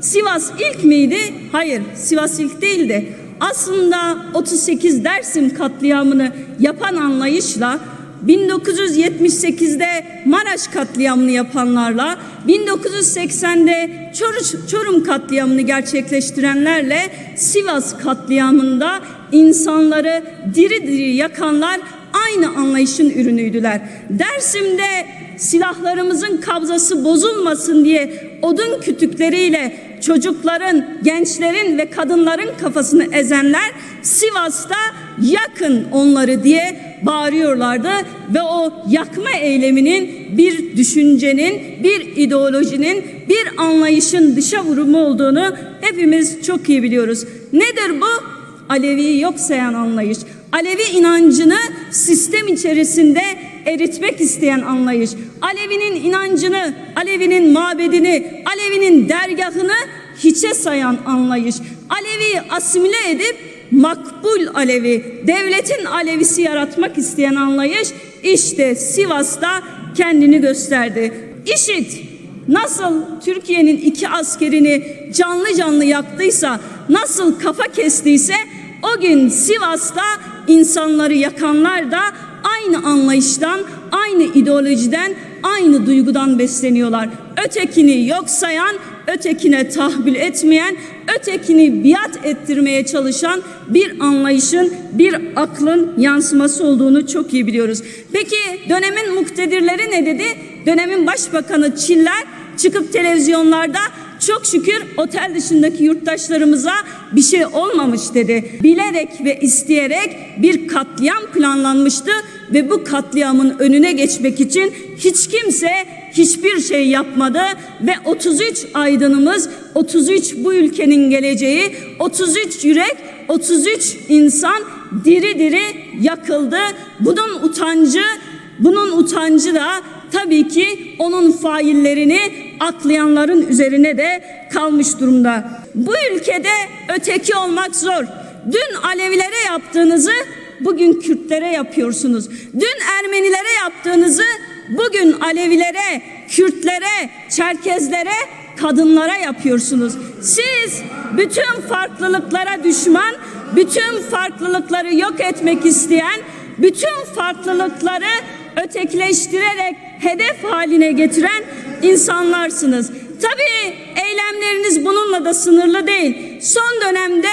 Sivas ilk miydi? Hayır, Sivas ilk değildi. Aslında 38 Dersim katliamını yapan anlayışla 1978'de Maraş katliamını yapanlarla 1980'de Çoruş, Çorum katliamını gerçekleştirenlerle Sivas katliamında insanları diri diri yakanlar aynı anlayışın ürünüydüler. Dersim'de silahlarımızın kabzası bozulmasın diye odun kütükleriyle çocukların, gençlerin ve kadınların kafasını ezenler Sivas'ta yakın onları diye bağırıyorlardı ve o yakma eyleminin bir düşüncenin, bir ideolojinin, bir anlayışın dışa vurumu olduğunu hepimiz çok iyi biliyoruz. Nedir bu? Alevi'yi yok sayan anlayış. Alevi inancını sistem içerisinde eritmek isteyen anlayış. Alevinin inancını, Alevinin mabedini, Alevinin dergahını hiçe sayan anlayış. Alevi'yi asimile edip makbul Alevi, devletin Alevisi yaratmak isteyen anlayış işte Sivas'ta kendini gösterdi. İşit nasıl Türkiye'nin iki askerini canlı canlı yaktıysa, nasıl kafa kestiyse o gün Sivas'ta insanları yakanlar da aynı anlayıştan, aynı ideolojiden, aynı duygudan besleniyorlar. Ötekini yok sayan, ötekine tahvil etmeyen, ötekini biat ettirmeye çalışan bir anlayışın, bir aklın yansıması olduğunu çok iyi biliyoruz. Peki dönemin muktedirleri ne dedi? Dönemin başbakanı Çiller çıkıp televizyonlarda çok şükür otel dışındaki yurttaşlarımıza bir şey olmamış dedi. Bilerek ve isteyerek bir katliam planlanmıştı ve bu katliamın önüne geçmek için hiç kimse hiçbir şey yapmadı ve 33 aydınımız, 33 bu ülkenin geleceği, 33 yürek, 33 insan diri diri yakıldı. Bunun utancı, bunun utancı da tabii ki onun faillerini aklayanların üzerine de kalmış durumda. Bu ülkede öteki olmak zor. Dün Alevilere yaptığınızı bugün Kürtlere yapıyorsunuz. Dün Ermenilere yaptığınızı bugün Alevilere, Kürtlere, Çerkezlere, kadınlara yapıyorsunuz. Siz bütün farklılıklara düşman, bütün farklılıkları yok etmek isteyen, bütün farklılıkları ötekileştirerek hedef haline getiren insanlarsınız. Tabii eylemleriniz bununla da sınırlı değil. Son dönemde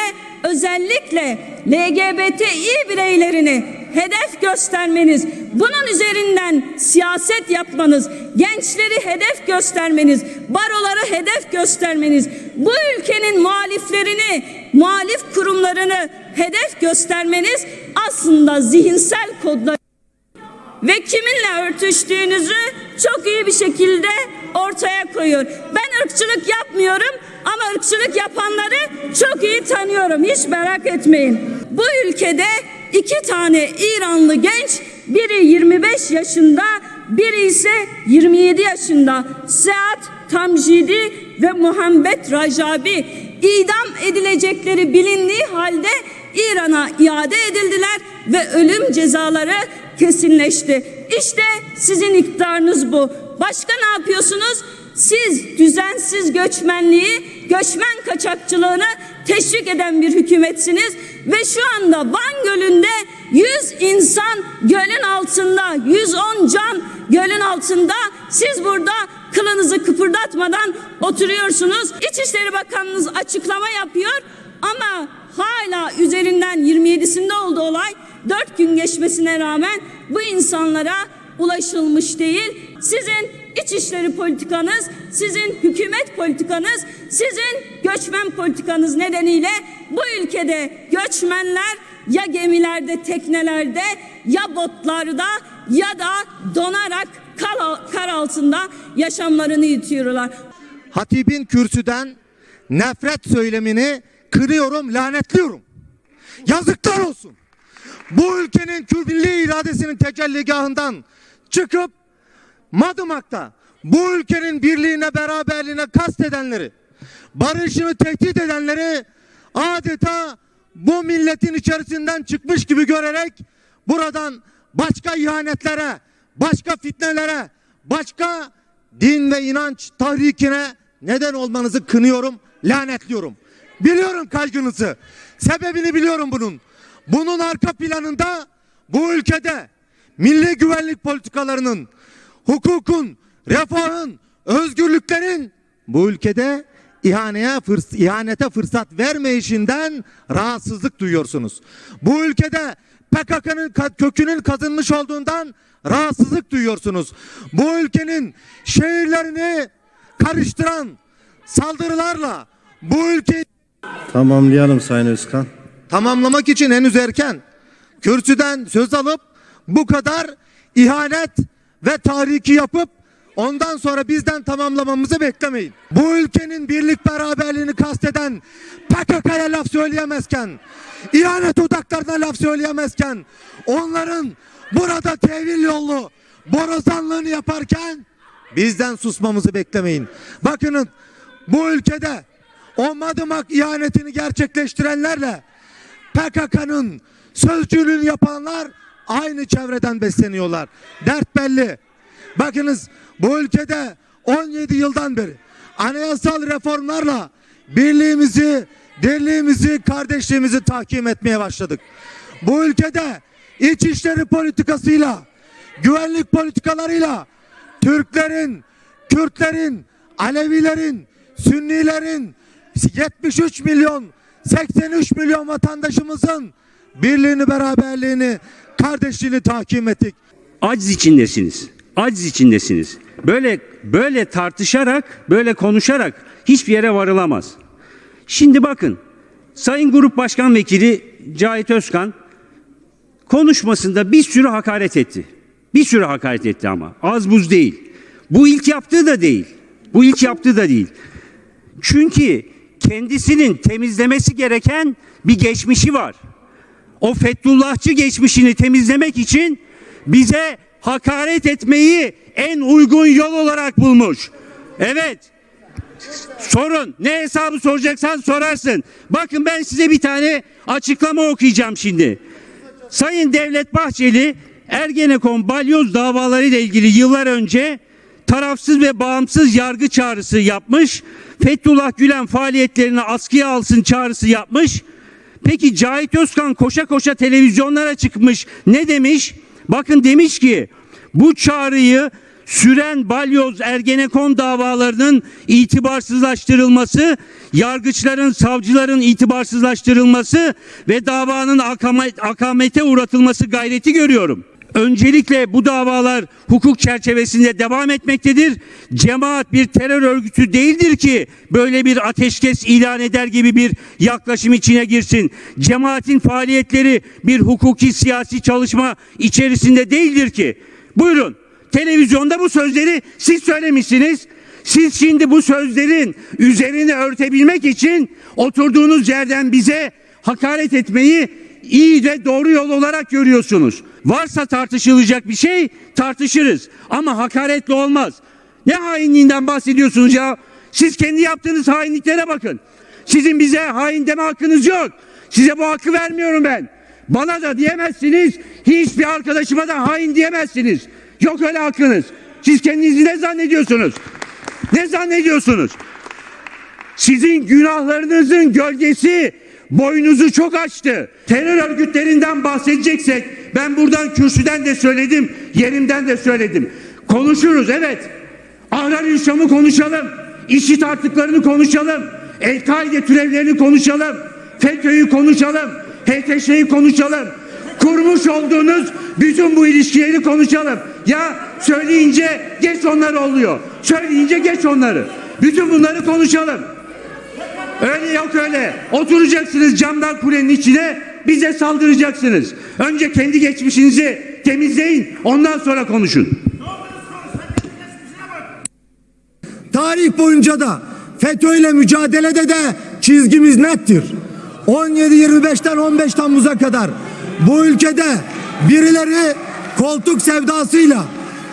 özellikle LGBTİ bireylerini hedef göstermeniz, bunun üzerinden siyaset yapmanız, gençleri hedef göstermeniz, baroları hedef göstermeniz, bu ülkenin muhaliflerini, muhalif kurumlarını hedef göstermeniz aslında zihinsel kodlar ve kiminle örtüştüğünüzü çok iyi bir şekilde ortaya koyuyor. Ben ırkçılık yapmıyorum ama ırkçılık yapanları çok iyi tanıyorum. Hiç merak etmeyin. Bu ülkede iki tane İranlı genç, biri 25 yaşında, biri ise 27 yaşında. Seat Tamjidi ve Muhammed Rajabi idam edilecekleri bilindiği halde İran'a iade edildiler ve ölüm cezaları kesinleşti. İşte sizin iktidarınız bu. Başka ne yapıyorsunuz? Siz düzensiz göçmenliği, göçmen kaçakçılığını teşvik eden bir hükümetsiniz ve şu anda Van Gölü'nde 100 insan gölün altında, 110 can gölün altında. Siz burada kılınızı kıpırdatmadan oturuyorsunuz. İçişleri Bakanınız açıklama yapıyor ama hala üzerinden 27'sinde oldu olay. 4 gün geçmesine rağmen bu insanlara ulaşılmış değil. Sizin içişleri politikanız, sizin hükümet politikanız, sizin göçmen politikanız nedeniyle bu ülkede göçmenler ya gemilerde, teknelerde, ya botlarda ya da donarak kar, altında yaşamlarını yitiriyorlar. Hatib'in kürsüden nefret söylemini kırıyorum, lanetliyorum. Yazıklar olsun. Bu ülkenin Kürt milli iradesinin tecelligahından çıkıp Madımak'ta bu ülkenin birliğine, beraberliğine kastedenleri, barışını tehdit edenleri adeta bu milletin içerisinden çıkmış gibi görerek buradan başka ihanetlere, başka fitnelere, başka din ve inanç tahrikine neden olmanızı kınıyorum, lanetliyorum. Biliyorum kaygınızı. Sebebini biliyorum bunun. Bunun arka planında bu ülkede milli güvenlik politikalarının, hukukun, refahın, özgürlüklerin bu ülkede ihaneye fırs ihanete fırsat vermeyişinden rahatsızlık duyuyorsunuz. Bu ülkede PKK'nın kökünün kazınmış olduğundan rahatsızlık duyuyorsunuz. Bu ülkenin şehirlerini karıştıran saldırılarla bu ülkeyi Tamamlayalım Sayın Özkan. tamamlamak için henüz erken. Kürsüden söz alıp bu kadar ihanet ve tahriki yapıp ondan sonra bizden tamamlamamızı beklemeyin. Bu ülkenin birlik beraberliğini kasteden PKK'ya laf söyleyemezken, ihanet odaklarına laf söyleyemezken, onların burada tevil yollu borazanlığını yaparken bizden susmamızı beklemeyin. Bakının bu ülkede o madımak ihanetini gerçekleştirenlerle PKK'nın sözcülüğünü yapanlar aynı çevreden besleniyorlar. Dert belli. Bakınız bu ülkede 17 yıldan beri anayasal reformlarla birliğimizi, dirliğimizi, kardeşliğimizi tahkim etmeye başladık. Bu ülkede içişleri politikasıyla, güvenlik politikalarıyla Türklerin, Kürtlerin, Alevilerin, Sünnilerin 73 milyon 83 milyon vatandaşımızın birliğini, beraberliğini, kardeşliğini tahkim ettik. aciz içindesiniz. Aciz içindesiniz. Böyle böyle tartışarak, böyle konuşarak hiçbir yere varılamaz. Şimdi bakın. Sayın Grup Başkan Vekili Cahit Özkan konuşmasında bir sürü hakaret etti. Bir sürü hakaret etti ama az buz değil. Bu ilk yaptığı da değil. Bu ilk yaptığı da değil. Çünkü kendisinin temizlemesi gereken bir geçmişi var. O Fethullahçı geçmişini temizlemek için bize hakaret etmeyi en uygun yol olarak bulmuş. Evet. Sorun. Ne hesabı soracaksan sorarsın. Bakın ben size bir tane açıklama okuyacağım şimdi. Sayın Devlet Bahçeli Ergenekon balyoz davaları ile ilgili yıllar önce tarafsız ve bağımsız yargı çağrısı yapmış. Fethullah Gülen faaliyetlerini askıya alsın çağrısı yapmış. Peki Cahit Özkan koşa koşa televizyonlara çıkmış. Ne demiş? Bakın demiş ki bu çağrıyı süren balyoz Ergenekon davalarının itibarsızlaştırılması, yargıçların, savcıların itibarsızlaştırılması ve davanın akamet, akamete uğratılması gayreti görüyorum. Öncelikle bu davalar hukuk çerçevesinde devam etmektedir. Cemaat bir terör örgütü değildir ki böyle bir ateşkes ilan eder gibi bir yaklaşım içine girsin. Cemaatin faaliyetleri bir hukuki siyasi çalışma içerisinde değildir ki. Buyurun televizyonda bu sözleri siz söylemişsiniz. Siz şimdi bu sözlerin üzerini örtebilmek için oturduğunuz yerden bize hakaret etmeyi iyi ve doğru yol olarak görüyorsunuz. Varsa tartışılacak bir şey tartışırız ama hakaretle olmaz. Ne hainliğinden bahsediyorsunuz ya? Siz kendi yaptığınız hainliklere bakın. Sizin bize hain deme hakkınız yok. Size bu hakkı vermiyorum ben. Bana da diyemezsiniz. Hiçbir arkadaşıma da hain diyemezsiniz. Yok öyle hakkınız. Siz kendinizi ne zannediyorsunuz? Ne zannediyorsunuz? Sizin günahlarınızın gölgesi boynuzu çok açtı. Terör örgütlerinden bahsedeceksek ben buradan kürsüden de söyledim, yerimden de söyledim. Konuşuruz evet. Ahrar Şam'ı konuşalım. İşit artıklarını konuşalım. El-Kaide türevlerini konuşalım. FETÖ'yü konuşalım. HTŞ'yi konuşalım. Kurmuş olduğunuz bütün bu ilişkileri konuşalım. Ya söyleyince geç onları oluyor. Söyleyince geç onları. Bütün bunları konuşalım. Öyle yok öyle. Oturacaksınız camdan kulenin içine bize saldıracaksınız. Önce kendi geçmişinizi temizleyin ondan sonra konuşun. Tarih boyunca da FETÖ ile mücadelede de çizgimiz nettir. 17-25'ten 15 Temmuz'a kadar bu ülkede birileri koltuk sevdasıyla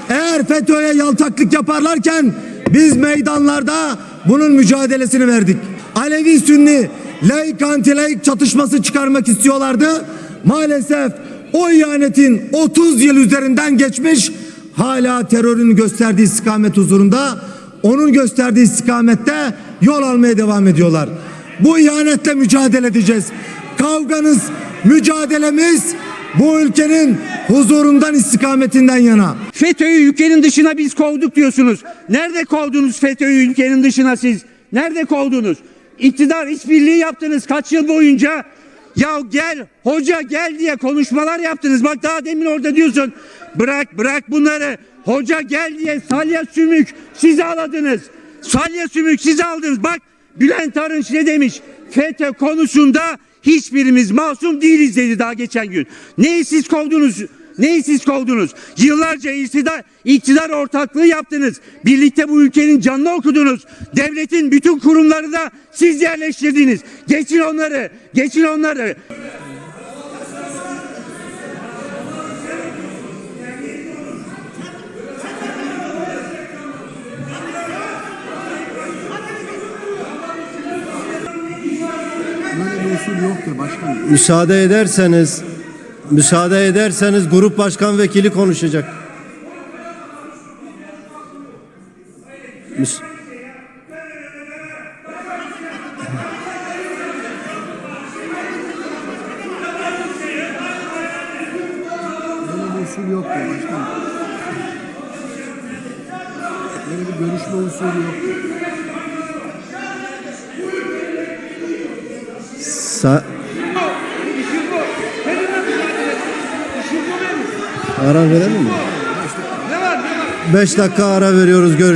eğer FETÖ'ye yaltaklık yaparlarken biz meydanlarda bunun mücadelesini verdik. Alevi Sünni laik anti laik çatışması çıkarmak istiyorlardı. Maalesef o ihanetin 30 yıl üzerinden geçmiş hala terörün gösterdiği istikamet huzurunda onun gösterdiği istikamette yol almaya devam ediyorlar. Bu ihanetle mücadele edeceğiz. Kavganız, mücadelemiz bu ülkenin huzurundan istikametinden yana. FETÖ'yü ülkenin dışına biz kovduk diyorsunuz. Nerede kovdunuz FETÖ'yü ülkenin dışına siz? Nerede kovdunuz? İktidar işbirliği yaptınız kaç yıl boyunca. Ya gel hoca gel diye konuşmalar yaptınız. Bak daha demin orada diyorsun. Bırak bırak bunları. Hoca gel diye salya sümük siz ağladınız. Salya sümük siz aldınız. Bak Bülent Arınç ne demiş? FETÖ konusunda hiçbirimiz masum değiliz dedi daha geçen gün. Neyi siz kovdunuz? Neyi siz kovdunuz? Yıllarca iktidar, iktidar ortaklığı yaptınız. Birlikte bu ülkenin canını okudunuz. Devletin bütün kurumları da siz yerleştirdiniz. Geçin onları. Geçin onları. Böyle bir usul yok ki başkanım. Müsaade ederseniz müsaade ederseniz grup başkan vekili konuşacak. Müs- bir usul yok ki başkanım. Böyle bir görüşme usulü yok. Sa- Ara verelim mi? Beş dakika ara veriyoruz. Gör